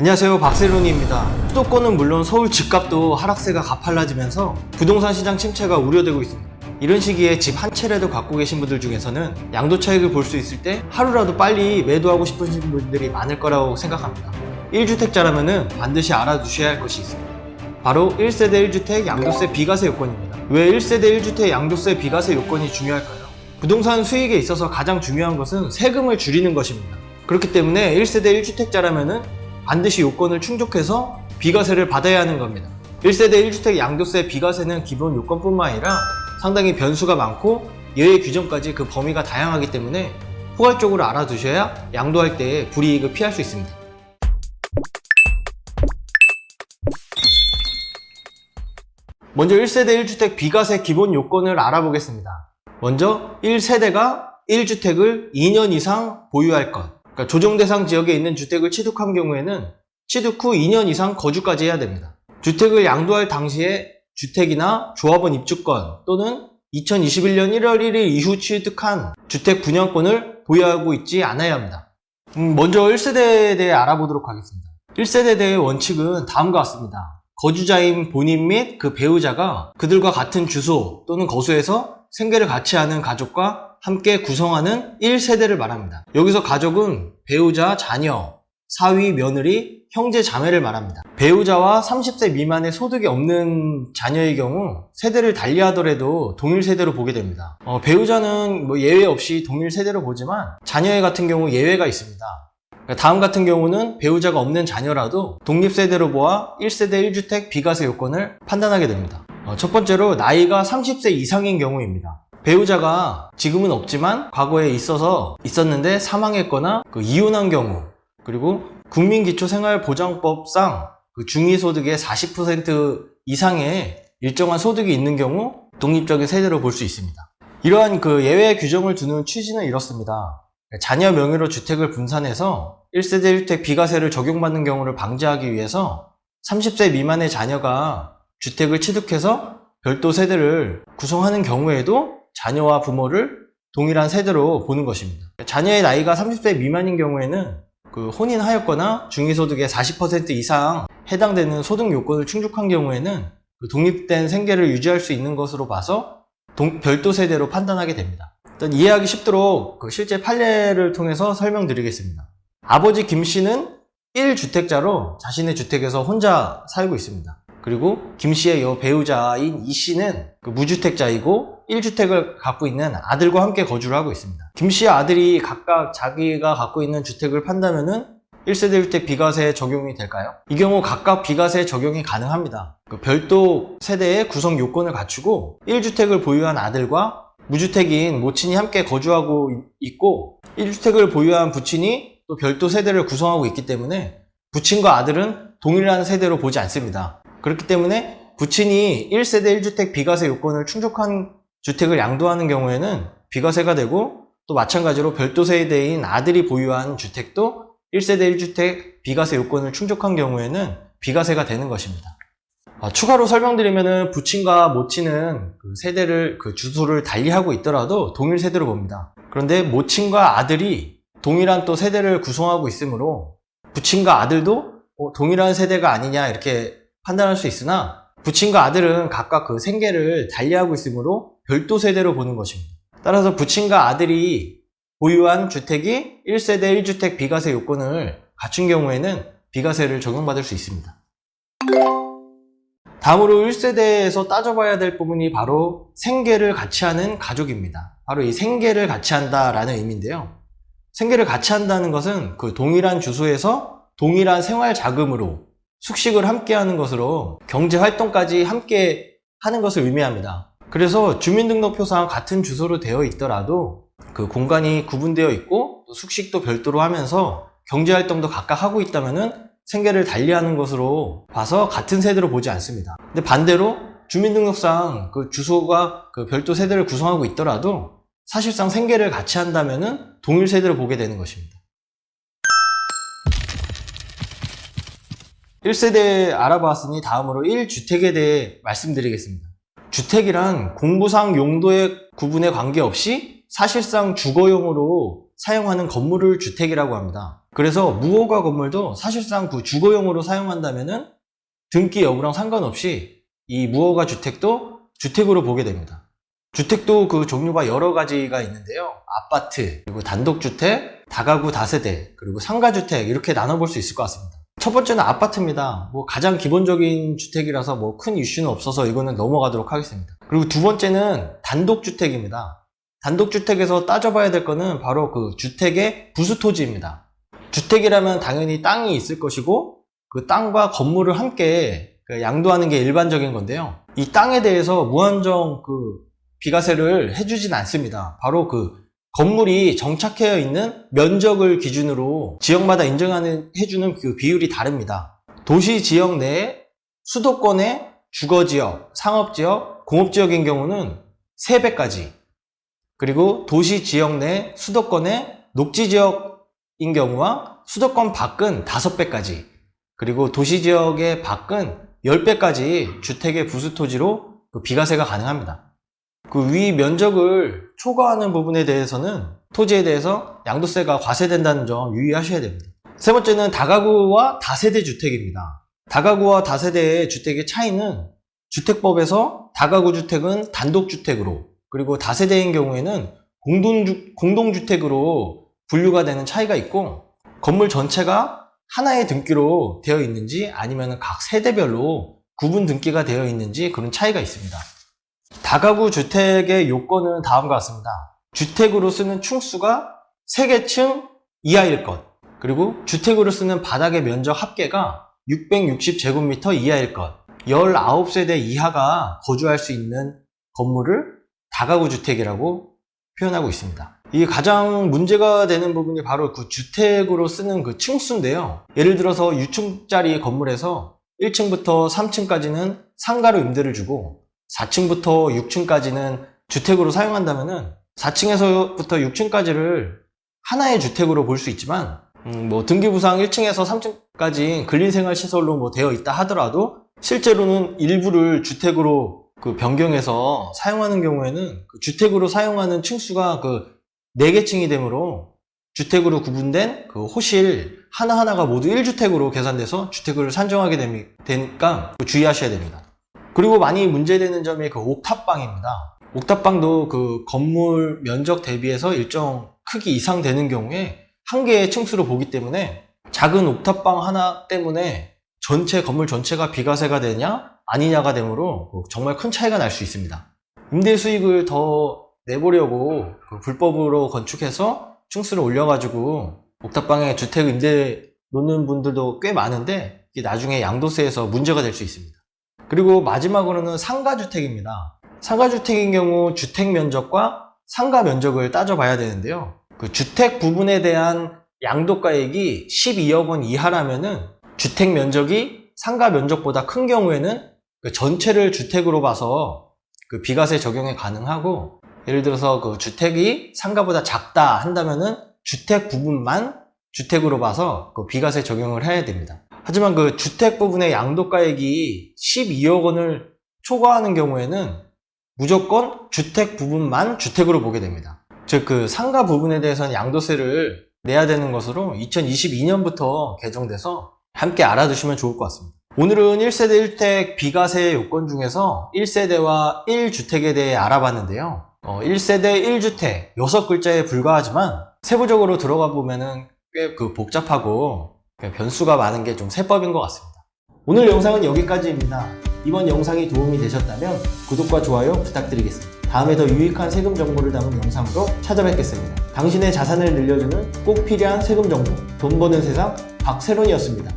안녕하세요 박세론입니다. 수도권은 물론 서울 집값도 하락세가 가팔라지면서 부동산 시장 침체가 우려되고 있습니다. 이런 시기에 집 한 채라도 갖고 계신 분들 중에서는 양도 차익을 볼 수 있을 때 하루라도 빨리 매도하고 싶으신 분들이 많을 거라고 생각합니다. 1주택자라면 반드시 알아두셔야 할 것이 있습니다. 바로 1세대 1주택 양도세 비과세 요건입니다. 왜 1세대 1주택 양도세 비과세 요건이 중요할까요? 부동산 수익에 있어서 가장 중요한 것은 세금을 줄이는 것입니다. 그렇기 때문에 1세대 1주택자라면 반드시 요건을 충족해서 비과세를 받아야 하는 겁니다. 1세대 1주택 양도세 비과세는 기본 요건뿐만 아니라 상당히 변수가 많고 예외 규정까지 그 범위가 다양하기 때문에 포괄적으로 알아두셔야 양도할 때 불이익을 피할 수 있습니다. 먼저 1세대 1주택 비과세 기본 요건을 알아보겠습니다. 먼저 1세대가 1주택을 2년 이상 보유할 것. 그러니까 조정 대상 지역에 있는 주택을 취득한 경우에는 취득 후 2년 이상 거주까지 해야 됩니다. 주택을 양도할 당시에 주택이나 조합원 입주권 또는 2021년 1월 1일 이후 취득한 주택 분양권을 보유하고 있지 않아야 합니다. 음, 먼저 1세대에 대해 알아보도록 하겠습니다. 1세대에 대해 원칙은 다음과 같습니다. 거주자인 본인 및 그 배우자가 그들과 같은 주소 또는 거수에서 생계를 같이 하는 가족과 함께 구성하는 1세대를 말합니다. 여기서 가족은 배우자, 자녀, 사위, 며느리, 형제, 자매를 말합니다. 배우자와 30세 미만의 소득이 없는 자녀의 경우 세대를 달리하더라도 동일 세대로 보게 됩니다. 어, 배우자는 뭐 예외 없이 동일 세대로 보지만 자녀의 같은 경우 예외가 있습니다. 다음 같은 경우는 배우자가 없는 자녀라도 독립세대로 보아 1세대 1주택 비과세 요건을 판단하게 됩니다. 어, 첫 번째로 나이가 30세 이상인 경우입니다. 배우자가 지금은 없지만 과거에 있어서 있었는데 사망했거나 그 이혼한 경우 그리고 국민기초생활보장법상 그 중위소득의 40% 이상의 일정한 소득이 있는 경우 독립적인 세대로 볼 수 있습니다. 이러한 그 예외 규정을 두는 취지는 이렇습니다. 자녀 명의로 주택을 분산해서 1세대 1주택 비과세를 적용받는 경우를 방지하기 위해서 30세 미만의 자녀가 주택을 취득해서 별도 세대를 구성하는 경우에도 자녀와 부모를 동일한 세대로 보는 것입니다. 자녀의 나이가 30세 미만인 경우에는 그 혼인하였거나 중위소득의 40% 이상 해당되는 소득 요건을 충족한 경우에는 그 독립된 생계를 유지할 수 있는 것으로 봐서 동- 별도 세대로 판단하게 됩니다. 일단 이해하기 쉽도록 그 실제 판례를 통해서 설명드리겠습니다. 아버지 김 씨는 1주택자로 자신의 주택에서 혼자 살고 있습니다. 그리고 김 씨의 여 배우자인 이 씨는 그 무주택자이고 1주택을 갖고 있는 아들과 함께 거주를 하고 있습니다. 김 씨의 아들이 각각 자기가 갖고 있는 주택을 판다면은 1세대 주택 비과세 적용이 될까요? 이 경우 각각 비과세 적용이 가능합니다. 그 별도 세대의 구성 요건을 갖추고 1주택을 보유한 아들과 무주택인 모친이 함께 거주하고 있- 있고 1주택을 보유한 부친이 또 별도 세대를 구성하고 있기 때문에 부친과 아들은 동일한 세대로 보지 않습니다. 그렇기 때문에 부친이 1세대 1주택 비과세 요건을 충족한 주택을 양도하는 경우에는 비과세가 되고 또 마찬가지로 별도 세대인 아들이 보유한 주택도 1세대 1주택 비과세 요건을 충족한 경우에는 비과세가 되는 것입니다. 아, 추가로 설명드리면은 부친과 모친은 그 세대를 그 주소를 달리하고 있더라도 동일 세대로 봅니다. 그런데 모친과 아들이 동일한 또 세대를 구성하고 있으므로 부친과 아들도 어, 동일한 세대가 아니냐 이렇게 판단할 수 있으나 부친과 아들은 각각 그 생계를 달리하고 있으므로 별도 세대로 보는 것입니다. 따라서 부친과 아들이 보유한 주택이 1세대 1주택 비과세 요건을 갖춘 경우에는 비과세를 적용받을 수 있습니다. 다음으로 1세대에서 따져봐야 될 부분이 바로 생계를 같이 하는 가족입니다. 바로 이 생계를 같이 한다라는 의미인데요. 생계를 같이 한다는 것은 그 동일한 주소에서 동일한 생활 자금으로 숙식을 함께 하는 것으로 경제 활동까지 함께 하는 것을 의미합니다. 그래서 주민등록표상 같은 주소로 되어 있더라도 그 공간이 구분되어 있고 또 숙식도 별도로 하면서 경제 활동도 각각 하고 있다면은 생계를 달리하는 것으로 봐서 같은 세대로 보지 않습니다. 근데 반대로 주민등록상 그 주소가 그 별도 세대를 구성하고 있더라도 사실상 생계를 같이 한다면은 동일 세대로 보게 되는 것입니다. 1세대 알아봤으니 다음으로 1주택에 대해 말씀드리겠습니다. 주택이란 공부상 용도의 구분에 관계없이 사실상 주거용으로 사용하는 건물을 주택이라고 합니다. 그래서 무허가 건물도 사실상 그 주거용으로 사용한다면은 등기 여부랑 상관없이 이 무허가 주택도 주택으로 보게 됩니다. 주택도 그 종류가 여러 가지가 있는데요. 아파트, 그리고 단독주택, 다가구 다세대, 그리고 상가주택 이렇게 나눠볼 수 있을 것 같습니다. 첫 번째는 아파트입니다. 뭐 가장 기본적인 주택이라서 뭐 큰 이슈는 없어서 이거는 넘어가도록 하겠습니다. 그리고 두 번째는 단독주택입니다. 단독주택에서 따져봐야 될 거는 바로 그 주택의 부수토지입니다. 주택이라면 당연히 땅이 있을 것이고 그 땅과 건물을 함께 그 양도하는 게 일반적인 건데요. 이 땅에 대해서 무한정 그 비과세를 해주진 않습니다. 바로 그 건물이 정착되어 있는 면적을 기준으로 지역마다 인정하는 해주는 그 비율이 다릅니다. 도시 지역 내에 수도권의 주거 지역, 상업 지역, 공업 지역인 경우는 3배까지 그리고 도시 지역 내 수도권의 녹지 지역인 경우와 수도권 밖은 5배까지 그리고 도시 지역의 밖은 10배까지 주택의 부수 토지로 그 비과세가 가능합니다. 그 위 면적을 초과하는 부분에 대해서는 토지에 대해서 양도세가 과세된다는 점 유의하셔야 됩니다. 세 번째는 다가구와 다세대 주택입니다. 다가구와 다세대의 주택의 차이는 주택법에서 다가구 주택은 단독주택으로 그리고 다세대인 경우에는 공동주, 공동주택으로 분류가 되는 차이가 있고 건물 전체가 하나의 등기로 되어 있는지 아니면 각 세대별로 구분 등기가 되어 있는지 그런 차이가 있습니다. 다가구 주택의 요건은 다음과 같습니다. 주택으로 쓰는 층수가 3개 층 이하일 것. 그리고 주택으로 쓰는 바닥의 면적 합계가 660제곱미터 이하일 것. 19세대 이하가 거주할 수 있는 건물을 다가구 주택이라고 표현하고 있습니다. 이 가장 문제가 되는 부분이 바로 그 주택으로 쓰는 그 층수인데요. 예를 들어서 6층짜리 건물에서 1층부터 3층까지는 상가로 임대를 주고 4층부터 6층까지는 주택으로 사용한다면은 4층에서부터 6층까지를 하나의 주택으로 볼 수 있지만 음, 뭐 등기부상 1층에서 3층까지 근린생활시설로 뭐 되어 있다 하더라도 실제로는 일부를 주택으로 그 변경해서 사용하는 경우에는 그 주택으로 사용하는 층수가 그 4개 층이 되므로 주택으로 구분된 그 호실 하나하나가 모두 1주택으로 계산돼서 주택을 산정하게 되니까 주의하셔야 됩니다. 그리고 많이 문제되는 점이 그 옥탑방입니다. 옥탑방도 그 건물 면적 대비해서 일정 크기 이상 되는 경우에 한 개의 층수로 보기 때문에 작은 옥탑방 하나 때문에 전체 건물 전체가 비과세가 되냐 아니냐가 되므로 그 정말 큰 차이가 날 수 있습니다. 임대 수익을 더 내보려고 그 불법으로 건축해서 층수를 올려가지고 옥탑방에 주택 임대 놓는 분들도 꽤 많은데 나중에 양도세에서 문제가 될 수 있습니다. 그리고 마지막으로는 상가주택입니다. 상가주택인 경우 주택 면적과 상가 면적을 따져봐야 되는데요. 그 주택 부분에 대한 양도가액이 12억 원 이하라면은 주택 면적이 상가 면적보다 큰 경우에는 그 전체를 주택으로 봐서 그 비과세 적용이 가능하고 예를 들어서 그 주택이 상가보다 작다 한다면은 주택 부분만 주택으로 봐서 그 비과세 적용을 해야 됩니다. 하지만 그 주택 부분의 양도가액이 12억 원을 초과하는 경우에는 무조건 주택 부분만 주택으로 보게 됩니다. 즉 그 상가 부분에 대해서는 양도세를 내야 되는 것으로 2022년부터 개정돼서 함께 알아두시면 좋을 것 같습니다. 오늘은 1세대 1택 비과세 요건 중에서 1세대와 1주택에 대해 알아봤는데요. 어, 1세대 1주택 6글자에 불과하지만 세부적으로 들어가 보면은 꽤 그 복잡하고 변수가 많은 게 좀 세법인 것 같습니다. 오늘 영상은 여기까지입니다. 이번 영상이 도움이 되셨다면 구독과 좋아요 부탁드리겠습니다. 다음에 더 유익한 세금 정보를 담은 영상으로 찾아뵙겠습니다. 당신의 자산을 늘려주는 꼭 필요한 세금 정보, 돈 버는 세상 박세론이었습니다.